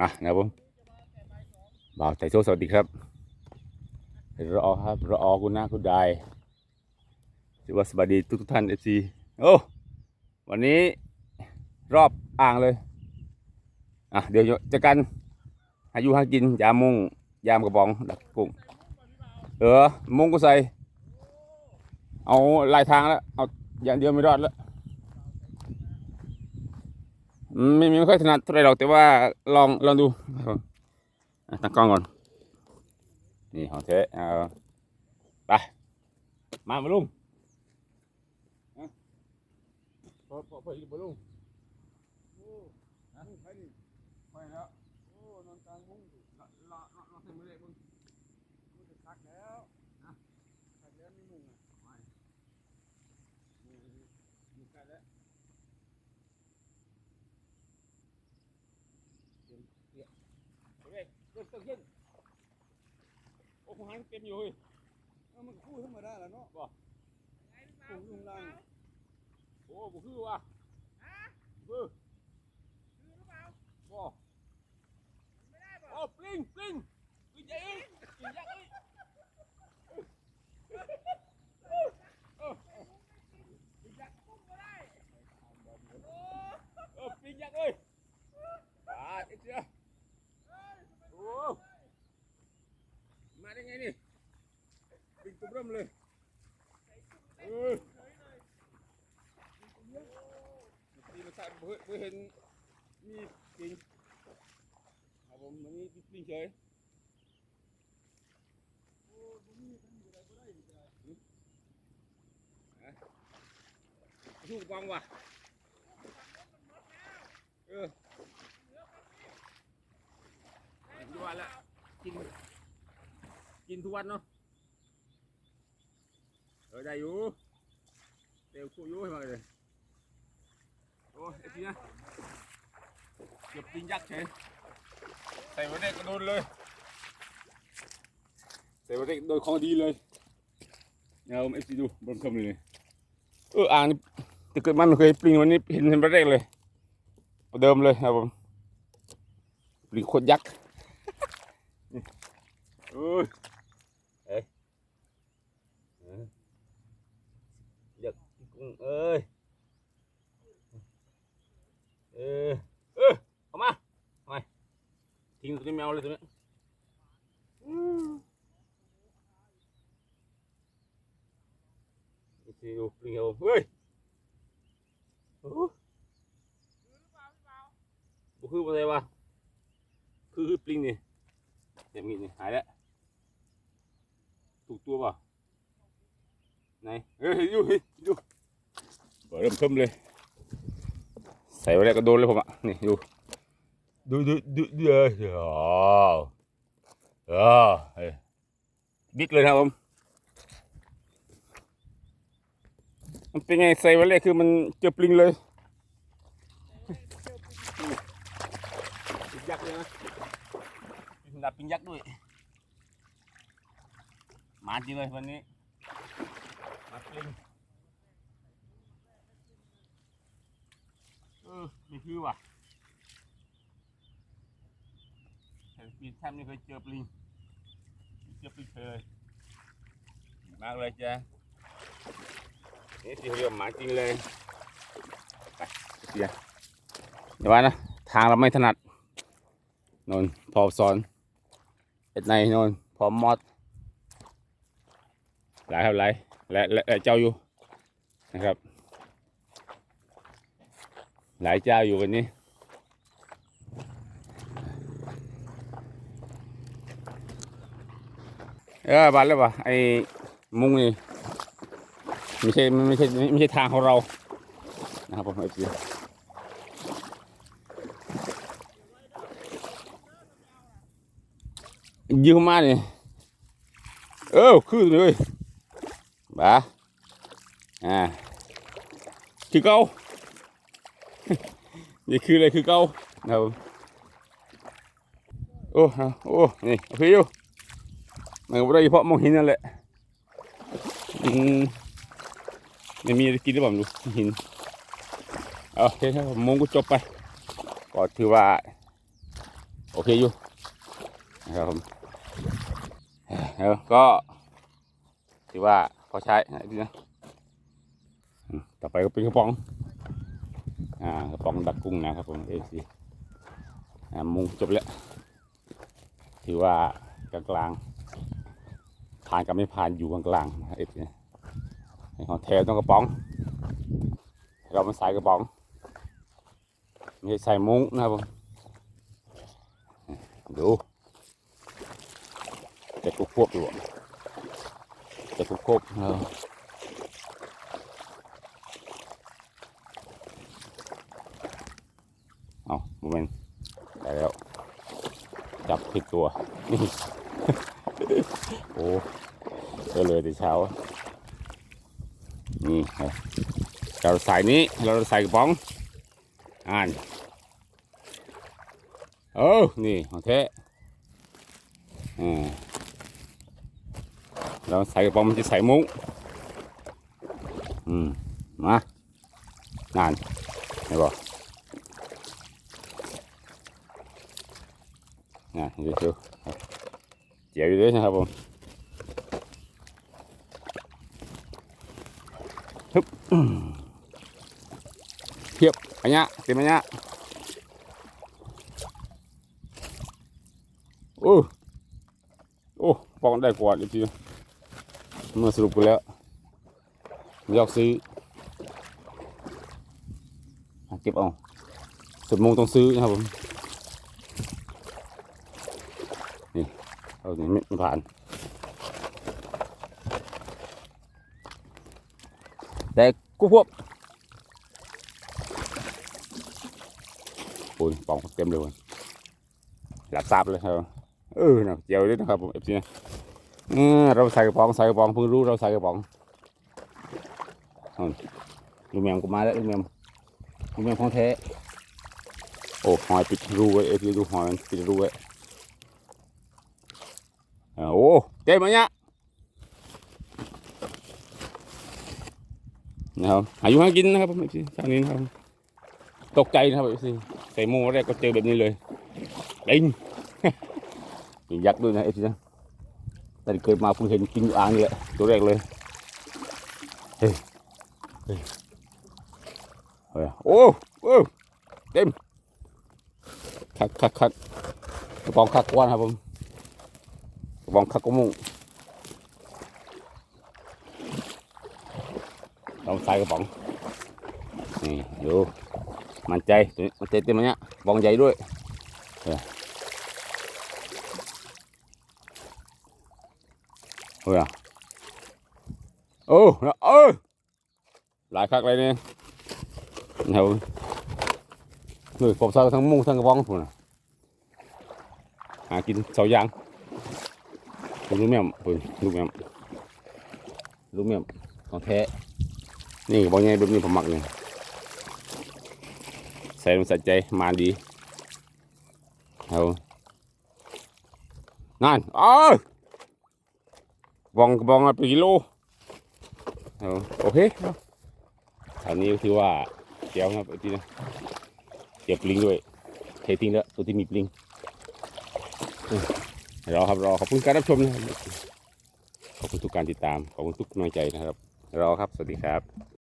อะนะครับผมบ่าวไทโซสวัสดีครับรอครับรอคุณนะคุณได้ถือว่าสวัสดีทุกท่านเอฟซีโอ้วันนี้รอบอ่างเลย อะเดี๋ยวจะกันอายุหากินยามมุงยามกระบองดักกุ้งเออมุงก็ใส่ เอาลายทางแล้ว เอาอย่างเดียวไม่รอดแล้ว ไม่ไม่ค่อยถนัดเท่าไหรหรอกแต่ว่าลองลองดูตั้งกล้องก่อน นี่ของเทเอาไปมามาลุงพอพอพออีกมาลุงโอ้ฮะไปนี่ไปแล้วโอ้นอนกลางมุ้งรอรอรอให้มือเล็กมึงมึงจะคักแล้วนะคักแล้วมีมุ้งอะไม่นี่นี่ใกแล้วเตรียมเตรียมโอ เคเริ่มต้นขึ้นโอ้โหหันเต็มอยู่เฮ้ยเอามันก็พูดธรรมดาแหล้วเนาะบ่ผมลุงลังโอ้บุคือว่ะคือบ่โอ้ปลิงปลิงปลิงใหญ่เอ้ยปลิงยักษ์เอ้ยเออปลิงยักษ์เอ้ยบาดไอ้เจ้าโอ้มาได้ไงนี่ปลิงตุ้มเริ่มเลยเออ ตีมา ใส่เพื่อเพื่อเห็นมีปิงครับผมวันมีปิงเฉยชูกบองว่ะเออทุกวันละกิน กินทุกวันเนาะเออได้อยู่เตียวคู่อยู่ให้มาเลย โอ้ยไอ้ทีนะเก็บปิงยักษ์เฉยใส่ไว้ได้กระโดนเลยใส่ไว้ได้โดนของดีเลยเอาไอ้ทีดูบนคำเลยเอออ่างนี่แต่เกิดมันเคยปลิงวันนี้เห็นเห็นประเด็กเลยประเดิมเลยครับผมปลิงโคตรยักษ์นี่โอ้ยเอ้ยเอ้ยยักษ์กุ้งเอ้ย เออ เออเอามาเอามาทิ้งตัวนี้แมวเลยตัวนี้นี่สิดูปลิงเอาเฮ้ยโอ้บุคืออะไรวะคือคือปลิงนี่เดี๋ยวมีนี่หายแล้วถูกตัวเปล่ะไหนเฮ้ยดูเฮ้ยดูเริ่มเพิ่มเลย ใส่ไว้แล้วก็โดนเลยผมอะ นี่ดู ดูดูดูดูเอออ๋อเออเฮ้ยบิ๊กเลยนะครับผม มันเป็นไงใส่ไว้เลยคือมันเจอปลิงเลยปิงยักษ์เลยนะมีดับปิงยักษ์ด้วย มาจริงเลยวันนี้ มาปลิง เออไม่คือว่ะเห็นปีนแทบไม่เคยเจอปลิงเจอปลิงเลยมากเลยจ้ะนี่ที่เรียกหมาจริงเลยไปเสียเดี๋ยวว่านะทางเราไม่ถนัดนนพอสอนเอ็ดในนนพอมอดหลายเท่าไรและและและเจ้าอยู่นะครับ หลายเจ้าอยู่วันนี้ เออบานแล้ววะไอ้มุงนี่ไม่ใช่ไม่ใช่ไม่ใช่ทางของเรา นะครับผมไอ้พี่ยืมมาเนี่ยเออคือเลยบ้าอ่าคือเก่า นี่คืออะไรคือเก่านะครับโอ้โอ้นี่โอเคอยู่มันก็ได้เฉพาะมองเห็นนั่นแหละอืมไม่มีอะไรกินหรือเปล่าดูหินเอาโอเคครับมงก็จบไปก็ถือว่า โอเคอยู่นะครับผมเออก็ถือว่าพอใช้นะต่อไปก็เป็นกระป๋อง อ่ากระป๋องดักกุ้งนะครับผมเอซีอ่ามุงจบแล้วถือว่ากลางกลางผ่านกับไม่ผ่านอยู่กลางกลางนะเอซีของแท้ต้องกระป๋อง เรามาใส่กระป๋องไม่ใส่มุ้งนะครับผมดูจะคุกควบอยู่อะจะคุกควบเออเอาโมเมนต์ได้แล้ว จับผิดตัว นี่ โอ้ก็เลยแต่เช้า นี่เราใส่นี้ เราใส่กระป๋อง อ่านเออนี่ของแท้อืมเราใส่กระป๋องมันจะใส่มุ้งอืม มา นานเห็นบ่ นะเดี๋ยวดูเจียวอยู่ด้วยนะครับผมเทียบอันเนี้ยเต็มอันเนี้ยโอ้โอ้ปองได้กว่าอีกทีมื่อสรุปไปแล้วไม่ยอกซื้อเก็บเอาสุดโมงต้องซื้อนะครับผมนี่เอา นี่ไม่ไม่ผ่านแต่กูพวกปูนปองเต็มเลยหลับซับเลยครับเออนะเจียวด้วยนะครับผมเอฟซีนะเราใส่กระป๋องใส่กระป๋องเพิ่งรู้เราใส่กระป๋องลูกแมวกูมาแล้วลูกแมวลูกแมวของแท้โอ้หอยปิดรูไว้เอฟซีดูหอยปิดรูไว้อ่าโอ้ เต็มไหมเนี่ยนะครับอายุห้ากินนะครับผมเอฟซีทางนี้นะครับตกใจนะครับพี่ใส่หมูแรกก็เจอแบบนี้เลยดิงมียักษ์ด้วยนะเอฟซีนะแต่เคยมาเพิ่งเห็นกินอย่างนี่แหละตัวแรกเลยเฮ้ยเฮ้ยเฮ้ยโอ้โอ้เต็มคักคักคักกระป๋องคักกวนครับผม กระป๋องคักกมุงลองใส่กระป๋อง นี่ดูมันใจมันใจเต็มเนี้ยบองใหญ่ด้วยเออโอ้ยโอ้เออหลายคักเลยเนี่ยเหน่วยผมใส่ทั้งมุ้งทั้งกระบองพุ่นะหากินเสายาง ลูกแม่มปืนลูกแม่มลูกแม่มของแท้ นี่บองใหญ่แบบนี้ผมหมักเลยใส่ลงใส่ใจมาดีเอานั่นเออบองบองมาเป็นกิโลเอาโอเคอาอันนี้ถือว่าเจียวนะครับไอ้ที่นะเจียวปลิงด้วยเททิ้งแล้วตัวที่มีปลิง รอครับรอขอบคุณการรับชมนะครับขอบคุณทุกการติดตามขอบคุณทุกกำลังใจนะครับ รอครับสวัสดีครับ